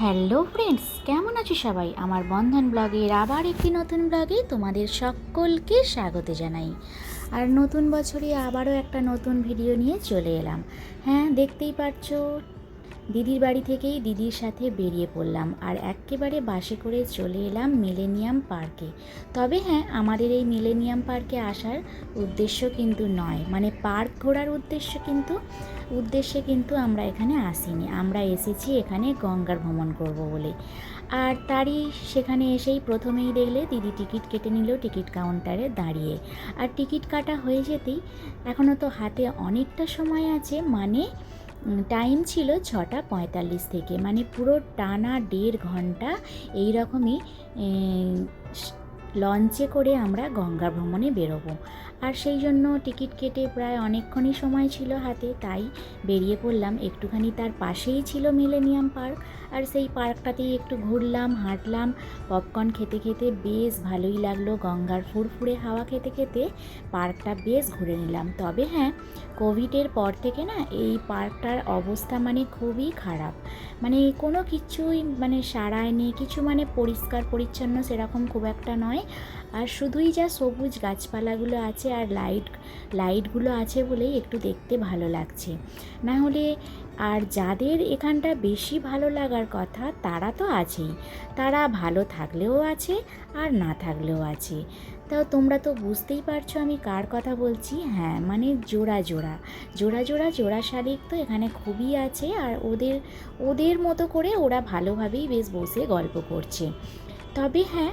Hello friends, কেমন আছো সবাই? আমার বন্ধন ব্লগের আবার একটি নতুন ব্লগে তোমাদের সকলকে স্বাগত জানাই। আর নতুন বছরে আবারও একটা নতুন ভিডিও নিয়ে চলে এলাম। হ্যাঁ দেখতেই পাচ্ছো দিদির বাড়ি থেকেই দিদির সাথে বেরিয়ে পড়লাম আর একেবারে বাসে করে চলে এলাম মিলেনিয়াম পার্কে। তবে হ্যাঁ আমাদের এই মিলেনিয়াম পার্কে আসার উদ্দেশ্য কিন্তু নয়। মানে পার্ক ঘোরার উদ্দেশ্য কিন্তু, উদ্দেশ্যে কিন্তু আমরা এখানে আসিনি। আমরা এসেছি এখানে গঙ্গার ভ্রমণ করব বলে। আর তারই সেখানে এসেই প্রথমেই দেখলে দিদি টিকিট কেটে নিল টিকিট কাউন্টারে দাঁড়িয়ে। আর টিকিট কাটা হয়ে যেতেই এখনও তো হাতে অনেকটা সময় আছে মানে টাইম ছিল ছটা পঁয়তাল্লিশ থেকে। মানে পুরো টানা দেড় ঘণ্টা এই রকমই লঞ্চে করে আমরা গঙ্গা ভ্রমণে বেরোবো। আর সেই জন্য টিকিট কেটে প্রায় অনেকক্ষণই সময় ছিল হাতে, তাই বেরিয়ে পড়লাম। একটুখানি তার পাশেই ছিল মিলেনিয়াম পার্ক আর সেই পার্কটাতেই একটু ঘুরলাম, হাঁটলাম পপকর্ন খেতে খেতে বেশ ভালোই লাগল গঙ্গার ফুরফুরে হাওয়া খেতে খেতে। পার্কটা বেশ ঘুরে নিলাম। তবে হ্যাঁ কোভিডের পর থেকে না এই পার্কটার অবস্থা মানে খুবই খারাপ। মানে কোনো কিছুই মানে সারায়নি কিছু মানে পরিষ্কার পরিচ্ছন্ন সেরকম খুব একটা নয়। আর শুধুই যা সবুজ গাছপালাগুলো আছে আর লাইট, লাইটগুলো আছে বলেই একটু দেখতে ভালো লাগছে। না হলে আর যাদের এখানটা বেশি ভালো লাগার কথা তারা তো আছেই। তারা ভালো থাকলেও আছে আর না থাকলেও আছে। তাও তোমরা তো বুঝতেই পারছ আমি কার কথা বলছি। হ্যাঁ মানে জোড়া জোড়া। জোড়া জোড়া জোড়া শালিক তো এখানে খুবই আছে আর ওদের ওদের মতো করে ওরা ভালোভাবেই বেশ বসে গল্প করছে। তবে হ্যাঁ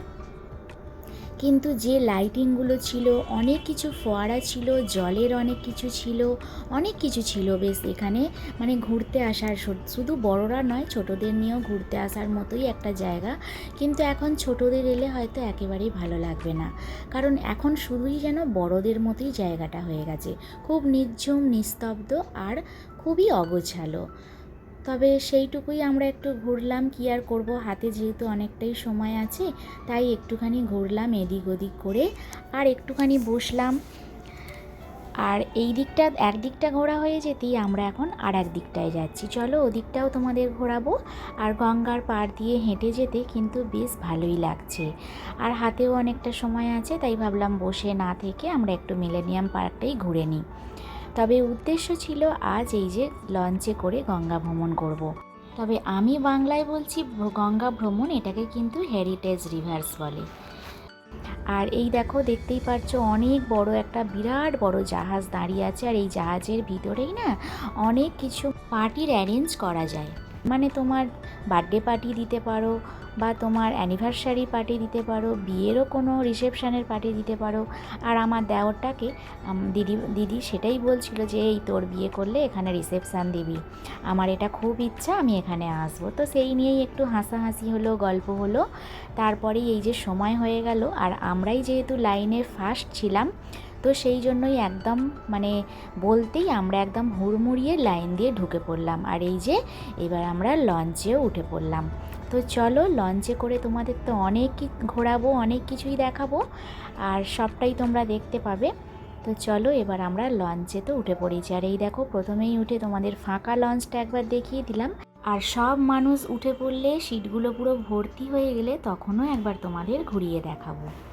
কিন্তু যে লাইটিংগুলো ছিল, অনেক কিছু ফোয়ারা ছিল, জলের অনেক কিছু ছিল, অনেক কিছু ছিল। বেশ, এখানে মানে ঘুরতে আসার শুধু বড়রা নয়, ছোটদের নিয়েও ঘুরতে আসার মতোই একটা জায়গা। কিন্তু এখন ছোটদের এলে হয়তো একেবারেই ভালো লাগবে না। কারণ এখন শুধুই যেন বড়দের মতোই জায়গাটা হয়ে গেছে। খুব নির্ঝুম, নিস্তব্ধ আর খুবই অগোছালো। তবে সেইটুকুই আমরা একটু ঘুরলাম, কি আর করব? হাতে যেহেতু অনেকটাই সময় আছে, তাই একটুখানি ঘুরলাম এদিক ওদিক করে, আর একটুখানি বসলাম। আর এই দিকটা একদিকটা ঘোরা হয়ে যেতেই আমরা এখন আর এক দিকটায় যাচ্ছি। চলো ওদিকটাও তোমাদের ঘোরাবো, আর গঙ্গার পাড় দিয়ে হেঁটে যেতে কিন্তু বেশ ভালোই লাগছে। আর হাতেও অনেকটা সময় আছে, তাই ভাবলাম বসে না থেকে আমরা একটু মিলেনিয়াম পার্কটাই ঘুরে নিই। তবে উদ্দেশ্য ছিল আজ এই যে লঞ্চে করে গঙ্গা ভ্রমণ করব। তবে আমি বাংলায় বলছি গঙ্গা ভ্রমণ এটাকে কিন্তু হেরিটেজ রিভার্স বলে। আর এই দেখো, দেখতেই পাচ্ছ অনেক বড় একটা বিরাট বড় জাহাজ দাঁড়িয়ে আছে। আর এই জাহাজের ভিতরেই না অনেক কিছু পার্টির অ্যারেঞ্জ করা যায়। মানে তোমার বার্থডে পার্টি দিতে পারো বা তোমার অ্যানিভার্সারি পার্টি দিতে পারো, বিয়েরও কোনো রিসেপশানের পার্টি দিতে পারো। আর আমার দেওরটাকে দিদি দিদি সেটাই বলছিল যে, এই তোর বিয়ে করলে এখানে রিসেপশান দিবি। আমার এটা খুব ইচ্ছা, আমি এখানে আসব। তো সেই নিয়েই একটু হাসাহাসি হলো, গল্প হলো। তারপরেই এই যে সময় হয়ে গেল, আর আমরাই যেহেতু লাইনে ফার্স্ট ছিলাম তো সেই জন্যই একদম মানে বলতেই আমরা একদম হুড়মুড়িয়ে লাইন দিয়ে ঢুকে পড়লাম। আর এই যে, এবার আমরা লঞ্চেও উঠে পড়লাম। তো চলো, লঞ্চে করে তোমাদের তো অনেক ঘোরাবো, অনেক কিছুই দেখাবো, আর সবটাই তোমরা দেখতে পাবে। তো চলো, এবার আমরা লঞ্চে তো উঠে পড়েছি। আর এই দেখো, প্রথমেই উঠে তোমাদের ফাঁকা লঞ্চটা একবার দেখিয়ে দিলাম। আর সব মানুষ উঠে পড়লে, সিটগুলো পুরো ভর্তি হয়ে গেলে তখনও একবার তোমাদের ঘুরিয়ে দেখাবো।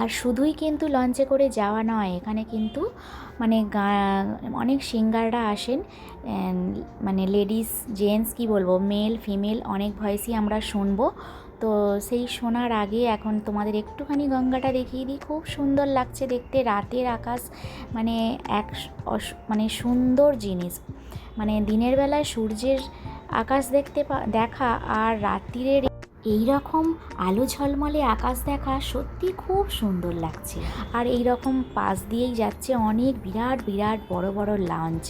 আর শুধুই কিন্তু লঞ্চে করে যাওয়া নয়, এখানে কিন্তু মানে অনেক সিঙ্গাররা আসেন মানে লেডিস, জেন্টস কি বলব, মেল, ফিমেল অনেক ভয়েসই আমরা শুনব। তো সেই শোনার আগে এখন তোমাদের একটুখানি গঙ্গাটা দেখিয়ে দিই, খুব সুন্দর লাগছে দেখতে, রাতের আকাশ মানে এক মানে সুন্দর জিনিস। মানে দিনের বেলায় সূর্যের আকাশ দেখতে দেখা আর রাত্রিরের এই রকম আলো ঝলমলে আকাশ দেখা সত্যি খুব সুন্দর লাগছে। আর এই রকম পাশ দিয়েই যাচ্ছে অনেক বিরাট বিরাট বড় বড় লঞ্চ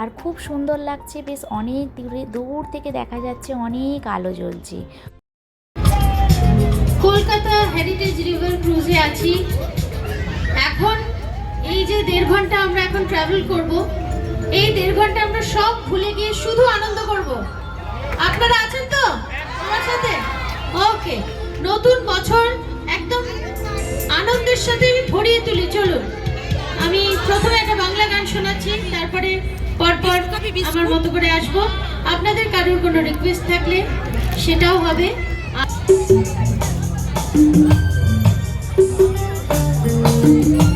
আর খুব সুন্দর লাগছে, বেশ অনেক দূরে, দূর থেকে দেখা যাচ্ছে অনেক আলো জ্বলছে। কলকাতা হেরিটেজ রিভার ক্রুজে আছি। এখন এই যে দেড় ঘণ্টা আমরা এখন ট্রাভেল করব, এই দেড় ঘণ্টা আমরা সব ভুলে গিয়ে শুধু আনন্দ করব। আপনারা আছেন তো? আনন্দের সাথে আমি ভরিয়ে তুলি চলুন। আমি প্রথমে একটা বাংলা গান শোনাচ্ছি তারপরে পরপর আমার মতো করে আসব। আপনাদের কারোর কোনো রিকোয়েস্ট থাকলে সেটাও হবে। Thank যদি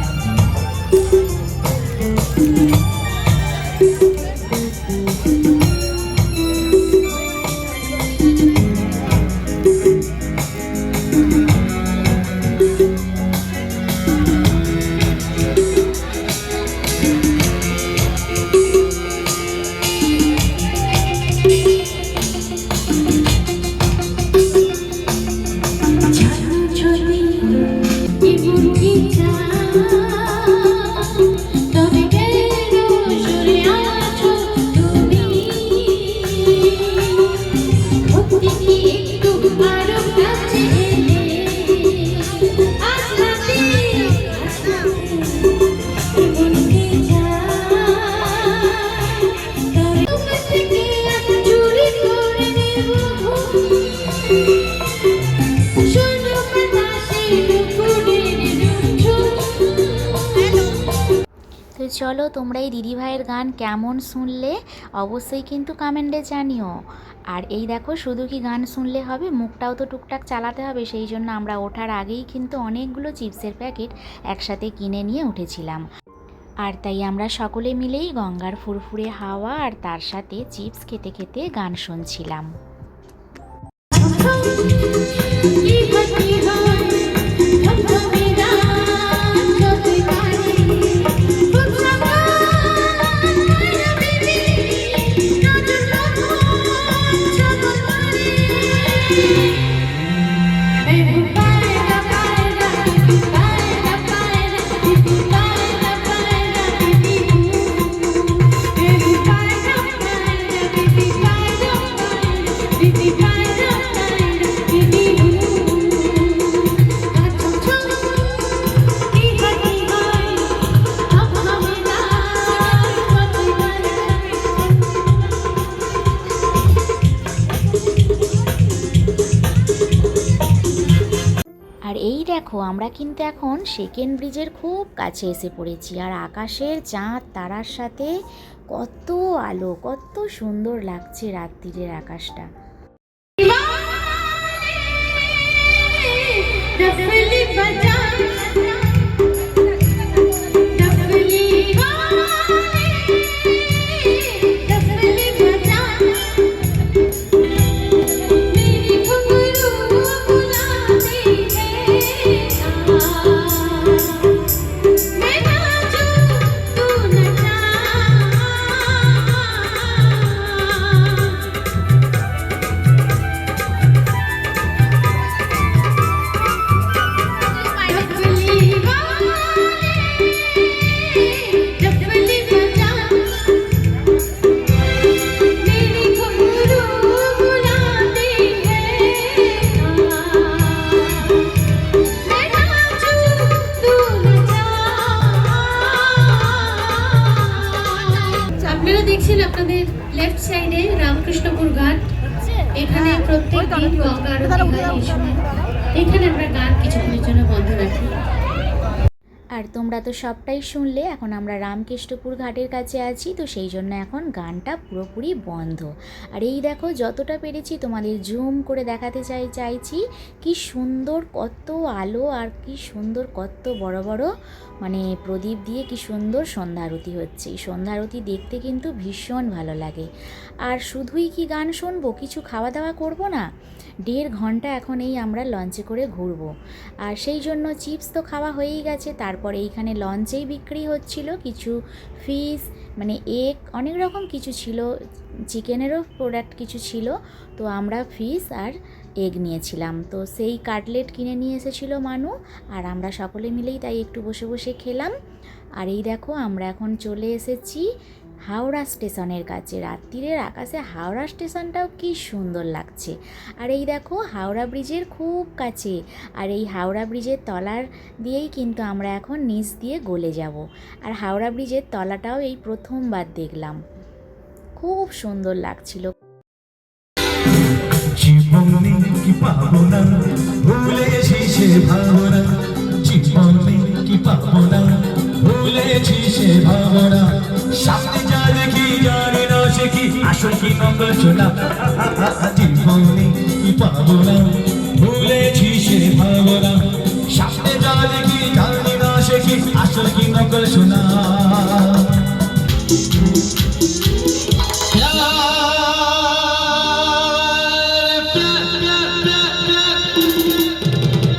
চলো তোমরা এই দিদিভাইয়ের গান কেমন শুনলে অবশ্যই কিন্তু কমেন্টে জানিও। আর এই দেখো, শুধু কি গান শুনলে হবে? মুখটাও তো টুকটাক চালাতে হবে, সেই জন্য আমরা ওঠার আগেই কিন্তু অনেকগুলো চিপসের প্যাকেট একসাথে কিনে নিয়ে উঠেছিলাম। আর তাই আমরা সকলে মিলেই গঙ্গার ফুরফুরে হাওয়া আর তার সাথে চিপস খেতে খেতে গান শুনছিলাম। আমরা কিন্তু এখন সেকেন্ড ব্রিজের খুব কাছে এসে পড়েছি আর আকাশের চাঁদ, তারার সাথে কত আলো, কত সুন্দর লাগছে রাত্রিরের আকাশটা। তো সবটাই শুনলে, এখন আমরা রামকৃষ্ণপুর ঘাটের কাছে আছি, তো সেই জন্য এখন গানটা পুরোপুরি বন্ধ। আর এই দেখো, যতটা পেরেছি তোমাদের জুম করে দেখাতে চাই, চাইছি, কি সুন্দর কত আলো আর কি সুন্দর কত বড় বড় মানে প্রদীপ দিয়ে কি সুন্দর সন্ধ্যা আরতি হচ্ছে। এই সন্ধ্যা আরতি দেখতে কিন্তু ভীষণ ভালো লাগে। আর শুধুই কি গান শুনব, কিছু খাওয়া দাওয়া করব না? দেড় ঘণ্টা এখন এই আমরা লঞ্চে করে ঘুরবো। আর সেই জন্য চিপস তো খাওয়া হয়েই গেছে, তারপরে এইখানে লঞ্চেই বিক্রি হচ্ছিল, কিছু ফিস মানে এগ, অনেক রকম কিছু ছিল, চিকেনেরও প্রোডাক্ট কিছু ছিল, তো আমরা ফিস আর এগ নিয়েছিলাম। তো সেই কাটলেট কিনে নিয়ে এসেছিল মানু, আর আমরা সকলে মিলেই তাই একটু বসে বসে খেলাম। আর এই দেখো, আমরা এখন চলে এসেছি হাওড়া স্টেশনের কাছে। রাত্রিরের আকাশে হাওড়া স্টেশনটাও কি সুন্দর লাগছে। আর এই দেখো, হাওড়া ব্রিজের খুব কাছে। আর এই হাওড়া ব্রিজের তলার দিয়েই কিন্তু আমরা এখন নিচ দিয়ে গলে যাব। আর হাওড়া ব্রিজের তলাটাও এই প্রথমবার দেখলাম। খুব সুন্দর লাগছিল। ভাবনা। সামনে যা দেখি জানি না সে সে কি আসল কি নকল শোনা জীবনে কি পাবো না ভুলেছি সে ভাবনা সামনে যা দেখি জানি না সে কি আসল কি নকল শোনা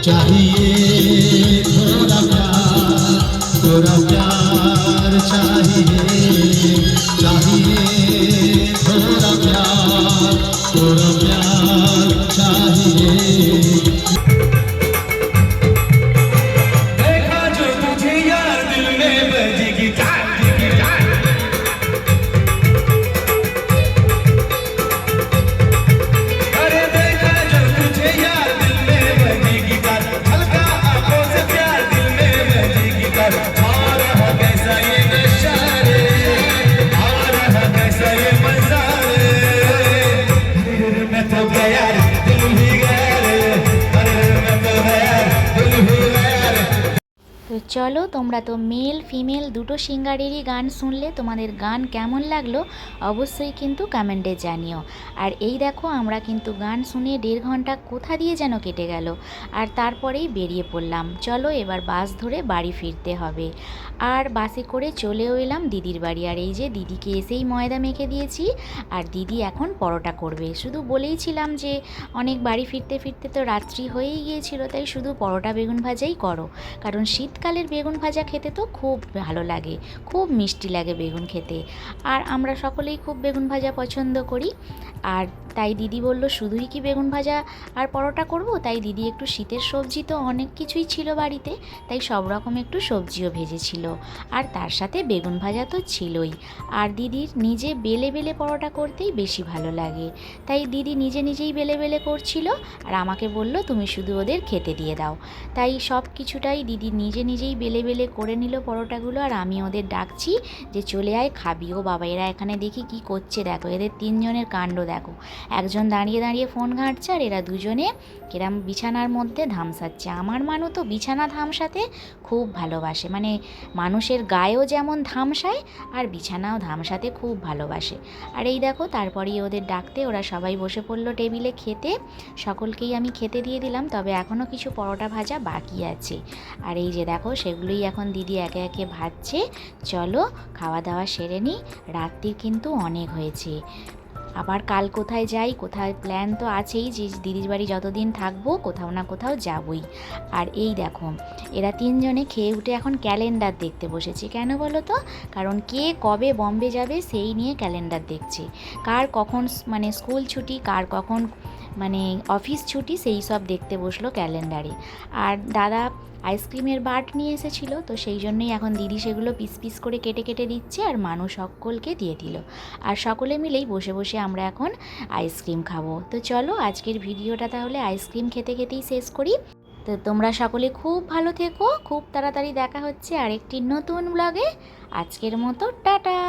चाहिए थोड़ा प्यार थोड़ा प्यार चाहिए চলো, তোমরা তো মেল, ফিমেল দুটো সিঙ্গারেরই গান শুনলে তোমাদের গান কেমন লাগল অবশ্যই কিন্তু কমেন্টে জানিও। আর এই দেখো, আমরা কিন্তু গান শুনে দেড় ঘণ্টা কোথা দিয়ে যেন কেটে গেল আর তারপরেই বেরিয়ে পড়লাম। চলো, এবার বাস ধরে বাড়ি ফিরতে হবে। আর বাসে করে চলেও এলাম দিদির বাড়ি। আর এই যে দিদিকে এসেই ময়দা মেখে দিয়েছি আর দিদি এখন পরোটা করবে। শুধু বলেইছিলাম যে অনেক বাড়ি ফিরতে ফিরতে তো রাত্রি হয়েই গিয়েছিল, তাই শুধু পরোটা বেগুন ভাজাই করো। কারণ শীতকালের বেগুন ভাজা খেতে তো খুব ভালো লাগে, খুব মিষ্টি লাগে বেগুন খেতে। আর আমরা সকলেই খুব বেগুন ভাজা পছন্দ করি। আর তাই দিদি বলল, শুধুই কি বেগুন ভাজা আর পরোটা করব? তাই দিদি একটু শীতের সবজি তো অনেক কিছুই ছিল বাড়িতে, তাই সব রকম একটু সবজিও ভেজেছিল। আর তার সাথে বেগুন ভাজা তো ছিলই। আর দিদির নিজে বেলে বেলে পরোটা করতেই বেশি ভালো লাগে। তাই দিদি নিজে নিজেই বেলে বেলে করছিল আর আমাকে বলল, তুমি শুধু ওদের খেতে দিয়ে দাও। তাই সব কিছুটাই দিদি নিজে নিজেই বেলে বেলে করে নিল পরোটাগুলো আর আমি ওদের ডাকছি যে, চলে আয়, খাবি। ও বাবা এরা এখানে দেখি কি করছে। দেখো, এদের তিনজনের কাণ্ড দেখো। একজন দাঁড়িয়ে দাঁড়িয়ে ফোন ঘাঁটছে আর এরা দুজনে কেরাম বিছানার মধ্যে ধামসাচ্ছে আমার মানু তো বিছানা ধামসাতে খুব ভালোবাসে। মানে মানুষের গায়েও যেমন ধামসায় আর বিছানাও ধামসাতে খুব ভালোবাসে। আর এই দেখো, তারপরেই ওদের ডাকতে ওরা সবাই বসে পড়ল টেবিলে খেতে। সকলকেই আমি খেতে দিয়ে দিলাম, তবে এখনও কিছু পরোটা ভাজা বাকি আছে। আর এই যে দেখো, সেগুলোই এখন দিদি একে একে ভাজছে। চলো, খাওয়া দাওয়া সেরে নিই। রাত্রির কিন্তু অনেক হয়েছে। আবার কাল কোথায় যাই, কোথায় প্ল্যান তো আছেই যে দিদির বাড়ি যতদিন থাকব, কোথাও না কোথাও যাবই। আর এই দেখো, এরা তিনজনে খেয়ে উঠে এখন ক্যালেন্ডার দেখতে বসেছে। কেন বলো তো? কারণ কে কবে বম্বে যাবে সেই নিয়ে ক্যালেন্ডার দেখছে। কার কখন মানে স্কুল ছুটি, কার কখন মানে অফিস ছুটি সেই সব দেখতে বসল ক্যালেন্ডারে। আর দাদা আইসক্রিমের বাট নিয়ে এসেছিল, তো সেই জন্যই এখন দিদি সেগুলো পিস পিস করে কেটে কেটে দিচ্ছে আর মানুষ সকলকে দিয়ে দিল। আর সকলে মিলেই বসে বসে আমরা এখন আইসক্রিম খাব। তো চলো আজকের ভিডিওটা তাহলে আইসক্রিম খেতে খেতেই শেষ করি। তো তোমরা সকলে খুব ভালো থেকো, খুব তাড়াতাড়ি দেখা হচ্ছে আরেকটি নতুন ব্লগে আজকের মতো টাটা!